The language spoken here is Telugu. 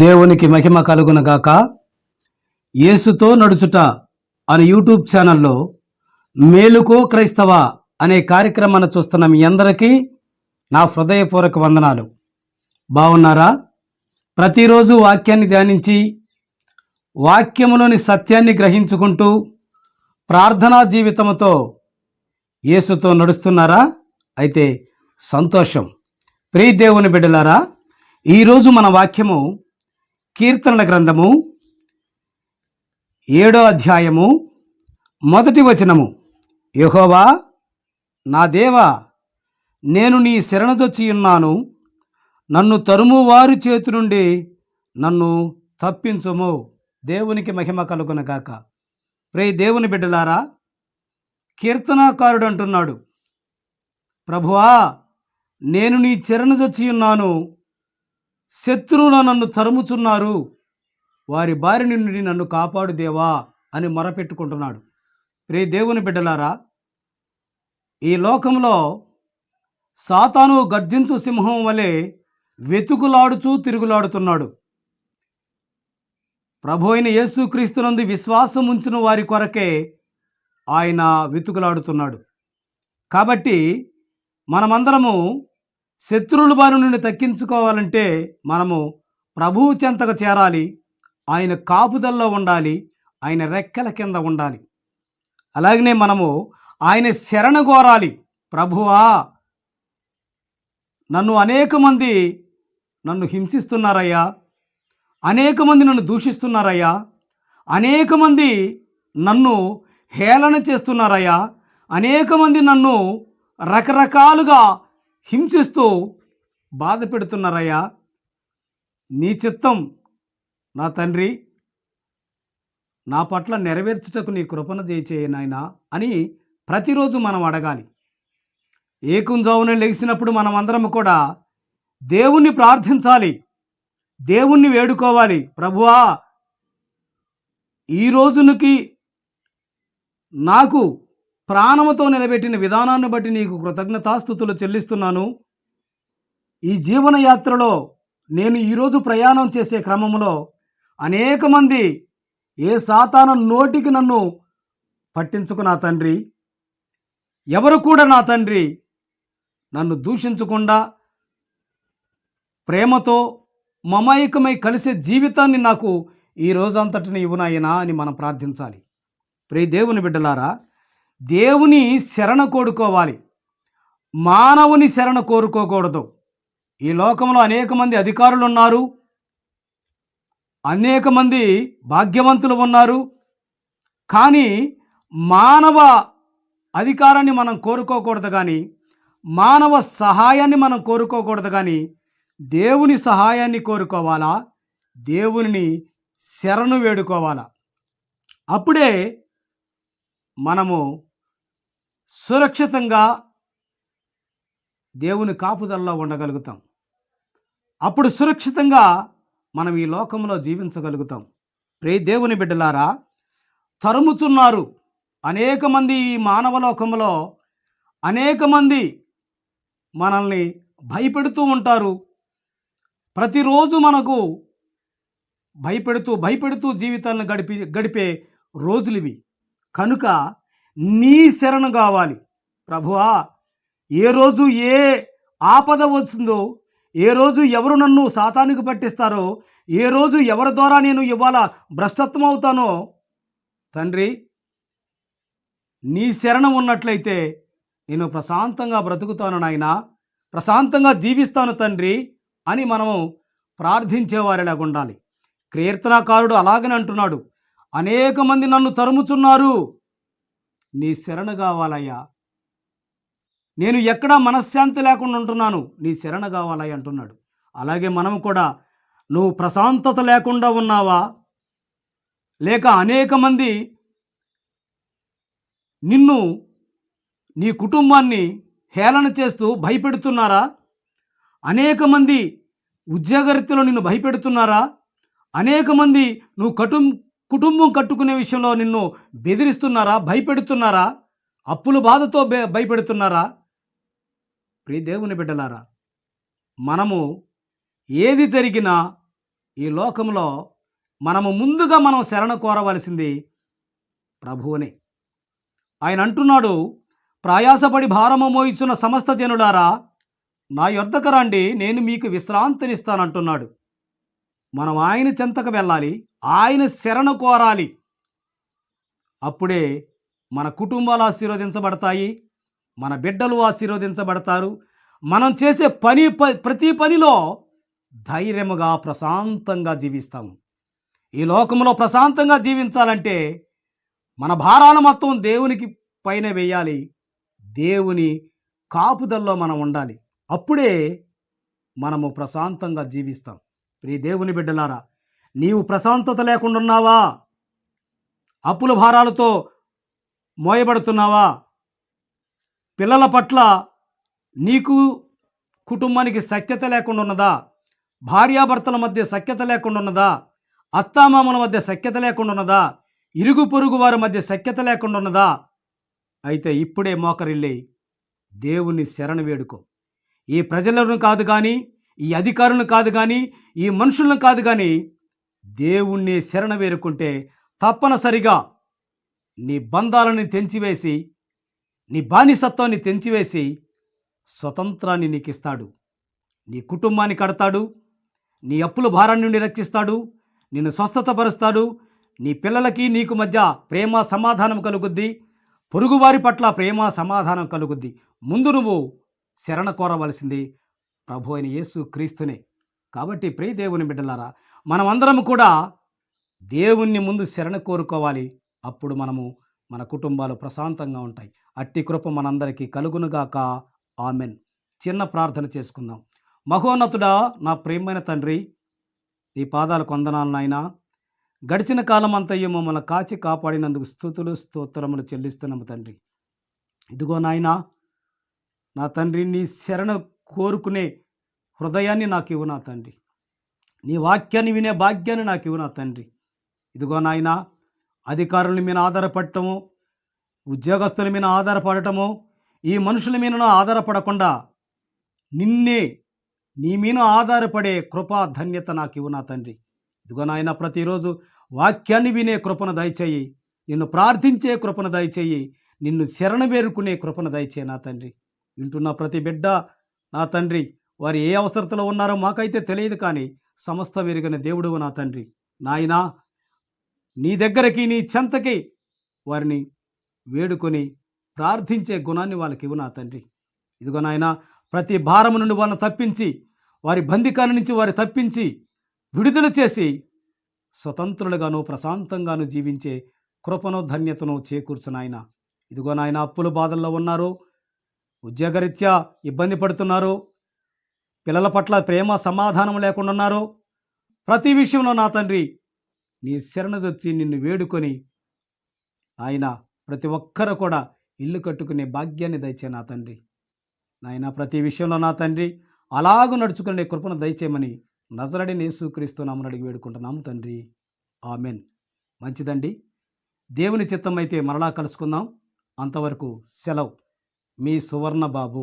దేవునికి మహిమ కలుగునగాక యేసుతో నడుచుట అనే యూట్యూబ్ ఛానల్లో మేలుకో క్రైస్తవ అనే కార్యక్రమాన్ని చూస్తున్న మీ అందరికీ నా హృదయపూర్వక వందనాలు. బాగున్నారా ప్రతిరోజు వాక్యాన్ని ధ్యానించి వాక్యములోని సత్యాన్ని గ్రహించుకుంటూ ప్రార్థనా జీవితంతో యేసుతో నడుస్తున్నారా? అయితే సంతోషం. ప్రియ దేవుని బిడ్డలారా ఈరోజు మన వాక్యము కీర్తనల గ్రంథము ఏడో అధ్యాయము మొదటి వచనము. యహోవా నా దేవా నేను నీ శరణజొచ్చి ఉన్నాను. నన్ను తరుము వారి చేతి నుండి నన్ను తప్పించుము. దేవునికి మహిమ కలుగునగాక ప్రే దేవుని బిడ్డలారా కీర్తనాకారుడు అంటున్నాడు ప్రభువా నేను నీ చరణజొచ్చి ఉన్నాను. శత్రువులు నన్ను తరుముచున్నారు. వారి బారి నుండి నన్ను కాపాడు దేవా అని మొరపెట్టుకుంటున్నాడు. ప్రే దేవుని బిడ్డలారా ఈ లోకంలో సాతాను గర్జించు సింహం వలె వెతుకులాడుచూ తిరుగులాడుతున్నాడు. ప్రభు అయిన యేసుక్రీస్తునందు విశ్వాసం ఉంచిన వారి కొరకే ఆయన వెతుకులాడుతున్నాడు. కాబట్టి మనమందరము శత్రువుల బారి నుండి తక్కించుకోవాలంటే మనము ప్రభువు చెంతకు చేరాలి ఆయన కాపుదల్లో ఉండాలి ఆయన రెక్కల కింద ఉండాలి. అలాగనే మనము ఆయన శరణ కోరాలి. ప్రభువా నన్ను అనేక మంది నన్ను హింసిస్తున్నారయ్యా అనేక మంది నన్ను దూషిస్తున్నారయ్యా అనేక మంది నన్ను హేళన చేస్తున్నారయ్యా అనేక మంది నన్ను రకరకాలుగా హింసిస్తూ బాధ పెడుతున్నారయ్యా. నీ చిత్తం నా తండ్రి నా పట్ల నెరవేర్చుటకు నీ కృపణ దయచేయ నాయన అని ప్రతిరోజు మనం అడగాలి. ఏకుంజావున లెగిసినప్పుడు మనం అందరం కూడా దేవుణ్ణి ప్రార్థించాలి. దేవుణ్ణి వేడుకోవాలి. ప్రభువా ఈ రోజునికి నాకు ప్రాణముతో నిలబెట్టిన విధానాన్ని బట్టి నీకు కృతజ్ఞతాస్థుతులు చెల్లిస్తున్నాను. ఈ జీవన యాత్రలో నేను ఈరోజు ప్రయాణం చేసే క్రమంలో అనేక మంది ఏ సాతాన నోటికి నన్ను పట్టించుకు నా తండ్రి ఎవరు కూడా నా తండ్రి నన్ను దూషించకుండా ప్రేమతో మమైకమై కలిసే జీవితాన్ని నాకు ఈ రోజంతటిని ఇవ్వనాయనా అని మనం ప్రార్థించాలి. ప్రియ దేవుని బిడ్డలారా దేవుని శరణ కోరుకోవాలి మానవుని శరణ కోరుకోకూడదు. ఈ లోకంలో అనేక మంది అధికారులు ఉన్నారు. అనేక మంది భాగ్యవంతులు ఉన్నారు. కానీ మానవ అధికారాన్ని మనం కోరుకోకూడదు కానీ మానవ సహాయాన్ని మనం కోరుకోకూడదు కానీ దేవుని సహాయాన్ని కోరుకోవాలా? దేవుని శరణు వేడుకోవాలా? అప్పుడే మనము సురక్షితంగా దేవుని కాపుదల్లో ఉండగలుగుతాం. అప్పుడు సురక్షితంగా మనం ఈ లోకంలో జీవించగలుగుతాం. ప్రే దేవుని బిడ్డలారా తరుముచున్నారు అనేక మంది ఈ మానవ లోకంలో అనేక మంది మనల్ని భయపెడుతూ ఉంటారు. ప్రతిరోజు మనకు భయపెడుతూ భయపెడుతూ జీవితాలను గడిపి గడిపే రోజులు ఇవి. కనుక నీ శరణు కావాలి. ప్రభువా ఏ రోజు ఏ ఆపద వస్తుందో ఏ రోజు ఎవరు నన్ను సాతానికి పట్టిస్తారో ఏ రోజు ఎవరి ద్వారా నేను ఇవాళ భ్రష్టత్వం అవుతానో తండ్రి నీ శరణం ఉన్నట్లయితే నేను ప్రశాంతంగా బ్రతుకుతాను నాయన. ప్రశాంతంగా జీవిస్తాను తండ్రి అని మనము ప్రార్థించేవారిలాగా ఉండాలి. కీర్తనాకారుడు అలాగనే అంటున్నాడు. అనేక మంది నన్ను తరుముచున్నారు. నీ శరణ కావాలయ్యా. నేను ఎక్కడా మనశ్శాంతి లేకుండా ఉంటున్నాను. నీ శరణ కావాలయ్య అంటున్నాడు. అలాగే మనం కూడా నువ్వు ప్రశాంతత లేకుండా ఉన్నావా? లేక అనేక మంది నిన్ను నీ కుటుంబాన్ని హేళన చేస్తూ భయపెడుతున్నారా? అనేక మంది ఉద్యోగరీత్యలో నిన్ను భయపెడుతున్నారా? అనేక మంది నువ్వు కటుం కుటుంబం కట్టుకునే విషయంలో నిన్ను బెదిరిస్తున్నారా? భయపెడుతున్నారా? అప్పుల బాధతో భయపెడుతున్నారా? ప్రియ దేవుని బిడ్డలారా మనము ఏది జరిగినా ఈ లోకంలో మనము ముందుగా మనం శరణ కోరవలసింది ప్రభువునే. ఆయన అంటున్నాడు ప్రయాసపడి భారము మోయిస్తున్న సమస్త జనులారా నా యొద్దకు రండి నేను మీకు విశ్రాంతినిస్తానంటున్నాడు. మనం ఆయన చెంతకు వెళ్ళాలి ఆయన శరణ కోరాలి. అప్పుడే మన కుటుంబాలు ఆశీర్వదించబడతాయి మన బిడ్డలు ఆశీర్వదించబడతారు. మనం చేసే పని ప- ప్రతి పనిలో ధైర్యముగా ప్రశాంతంగా జీవిస్తాము ఈ లోకంలో ప్రశాంతంగా జీవించాలంటే మన భారాలు మొత్తం దేవునికి పైన వేయాలి. దేవుని కాపుదల్లో మనం ఉండాలి. అప్పుడే మనము ప్రశాంతంగా జీవిస్తాం. ప్రియ దేవుని బిడ్డలారా నీవు ప్రశాంతత లేకుండా ఉన్నావా అప్పుల భారాలతో మోయబడుతున్నావా? పిల్లల పట్ల నీకు కుటుంబానికి సఖ్యత లేకుండా ఉన్నదా భార్యాభర్తల మధ్య సఖ్యత లేకుండా ఉన్నదా అత్తామామల మధ్య సఖ్యత లేకుండా ఉన్నదా ఇరుగు పొరుగు వారి మధ్య సఖ్యత లేకుండా ఉన్నదా అయితే ఇప్పుడే మోకరిల్లి దేవుని శరణ వేడుకో. ఈ ప్రజలను కాదు కానీ ఈ అధికారులను కాదు కానీ ఈ మనుషులను కాదు కానీ దేవుణ్ణి శరణ వేరుకుంటే తప్పనిసరిగా నీ బంధాలను తెంచివేసి నీ బానిసత్వాన్ని తెంచివేసి స్వతంత్రాన్ని నీకు ఇస్తాడు నీ కుటుంబాన్ని కడతాడు. నీ అప్పుల భారాన్ని నుండి రక్షిస్తాడు. నిన్ను స్వస్థతపరుస్తాడు. నీ పిల్లలకి నీకు మధ్య ప్రేమ సమాధానం కలుగుద్ది. పొరుగువారి పట్ల ప్రేమ సమాధానం కలుగుద్ది. ముందు నువ్వు శరణ కోరవలసింది ప్రభు అయిన యేసు క్రీస్తునే. కాబట్టి ప్రియ దేవుని బిడ్డలారా మనమందరం కూడా దేవుణ్ణి ముందు శరణ కోరుకోవాలి. అప్పుడు మనము మన కుటుంబాలు ప్రశాంతంగా ఉంటాయి. అట్టి కృప మనందరికీ కలుగునుగాక. ఆమెన్. చిన్న ప్రార్థన చేసుకుందాం. మహోన్నతుడా నా ప్రేమైన తండ్రి ఈ పాదాలు కొందనాలు నాయన. గడిచిన కాలం అంతయ్యో మమ్మల్ని కాచి కాపాడినందుకు స్థుతులు స్తోత్రములు చెల్లిస్తున్నాము తండ్రి. ఇదిగో నాయనా నా తండ్రి నీ శరణ కోరుకునే హృదయాన్ని నాకు ఇవ్వు నా తండ్రి. నీ వాక్యాన్ని వినే భాగ్యాన్ని నాకు ఇవ్వు నా తండ్రి. ఇదిగో నాయన అధికారుల మీద ఆధారపడటము ఉద్యోగస్తుల మీద ఆధారపడటము ఈ మనుషుల మీద ఆధారపడకుండా నిన్నే నీ మీద ఆధారపడే కృపా ధన్యత నాకు ఇవ్వు నా తండ్రి. ఇదిగో నాయన ప్రతిరోజు వాక్యాన్ని వినే కృపను దయచేయి నిన్ను ప్రార్థించే కృపను దయచేయి నిన్ను శరణ వేరుకునే కృపను దయచేయి నా తండ్రి. వింటున్న ప్రతి బిడ్డ నా తండ్రి వారు ఏ అవసరతలో ఉన్నారో మాకైతే తెలియదు కానీ సమస్త వెరిగిన దేవుడు నా తండ్రి. నాయనా నీ దగ్గరికి నీ చెంతకి వారిని వేడుకొని ప్రార్థించే గుణాన్ని వాళ్ళకి ఇవ్వు నా తండ్రి. ఇదిగో నాయన ప్రతి భారము నుండి వాళ్ళని తప్పించి వారి బందికాల నుంచి వారి తప్పించి విడుదల చేసి స్వతంత్రులుగాను ప్రశాంతంగాను జీవించే కృపను ధన్యతను చేకూర్చు నాయన. ఇదిగో నాయన అప్పుల బాధల్లో ఉన్నారు ఉద్యోగరీత్యా ఇబ్బంది పడుతున్నారు. పిల్లల పట్ల ప్రేమ సమాధానం లేకుండా ఉన్నారు ప్రతి విషయంలో నా తండ్రి నీ శరణదొచ్చి నిన్ను వేడుకొని ఆయన ప్రతి ఒక్కరు కూడా ఇల్లు కట్టుకునే భాగ్యాన్ని దయచే నా తండ్రి. నాయన ప్రతి విషయంలో నా తండ్రి అలాగూ నడుచుకునే కృపను దయచేయమని నజరడి నేసుక్రీస్తు నామని అడిగి వేడుకుంటున్నాము తండ్రి. ఆమెన్. మంచిదండి. దేవుని చిత్తం అయితే మరలా కలుసుకుందాం. అంతవరకు సెలవు. మీ సువర్ణ బాబు